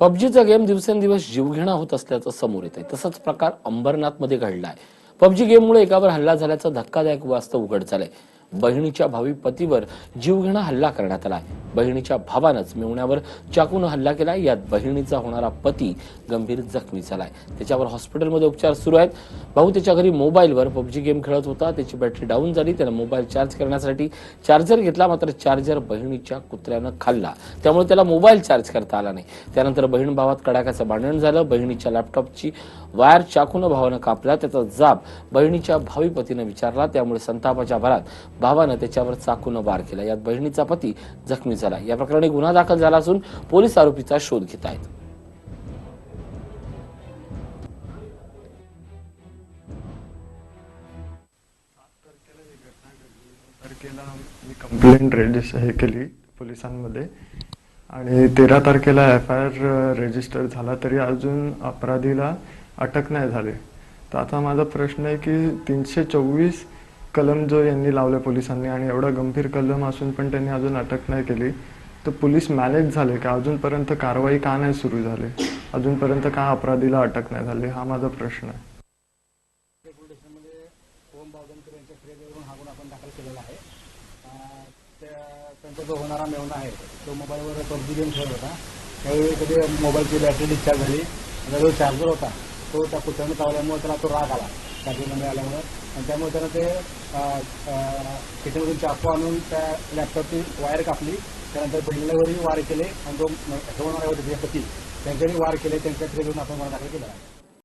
पबजीचा game दिवसेंदिवस जीवघेणा होत असल्याचं समोर येत आहे तसाच प्रकार अंबरनाथमध्ये घडला आहे पबजी गेममुळे एकावर हल्ला झाल्याचं धक्कादायक वास्तव उघड झालंय. बहिणीच्या भावी पतीवर जीवघेणा हल्ला करण्यात आला आहे बहिणीच्या भावानंच मेवण्यावर चाकून हल्ला केला यात बहिणीचा होणारा पती गंभीर जखमी झालाय. त्याच्यावर हॉस्पिटलमध्ये उपचार सुरू आहेत. भाऊ त्याच्या घरी मोबाईलवर पबजी गेम खेळत होता. त्याची बॅटरी डाऊन झाली. त्यानं मोबाईल चार्ज करण्यासाठी चार्जर घेतला. मात्र चार्जर बहिणीच्या कुत्र्यानं खाल्ला. त्यामुळे त्याला मोबाईल चार्ज करता आला नाही. त्यानंतर बहीण भावात कडाक्याचं भांडण झालं. बहिणीच्या लॅपटॉपची वायर चाकून भावानं कापला. त्याचा जाब बहिणीच्या भावी पतीनं विचारला. त्यामुळे संतापाच्या भरात भावानं त्याच्यावर चाकूनं वार केला. यात बहिणीचा पती जखमी झाला. या प्रकरणी गुन्हा दाखल झाला असून पोलीस आरोपीचा शोध घेत आहेत. कंप्लेंट रेजिस्टर हे केली पोलिसांमध्ये. आणि तेरा तारखेला एफ आय आर रेजिस्टर झाला तरी अजून अपराधीला अटक नाही झाली. तर आता माझा प्रश्न आहे की तीनशे चोवीस कलम जो यांनी लावले पोलिसांनी आणि एवढा गंभीर कलम असून पण त्यांनी अजून अटक नाही केली तर पोलीस मॅनेज झाले का? अजूनपर्यंत कारवाई का नाही सुरू झाली? अजूनपर्यंत का अपराधीला अटक नाही झाली? हा माझा प्रश्न आहे. आपण त्यांचा जो होणारा मेवणा आहे तो मोबाईलवर पबजी गेम खेळत होता त्यावेळी कधी मोबाईलची बॅटरी डिस्चार्ज झाली. आणि जो चार्जर होता तो त्या कुत्र्याने चावल्यामुळे त्याला तो राग आला. चार्जरमध्ये आल्यामुळे. आणि त्यामुळे त्यानं ते किचनमधून चाकू आणून त्या लॅपटॉपची वायर कापली. त्यानंतर बहिणीवरही वार केले. आणि जो ठेवणारा होते पती त्यांच्याही वार केले. त्यांच्या फिर्यादीवरून आपण मला दाखल केला. आहे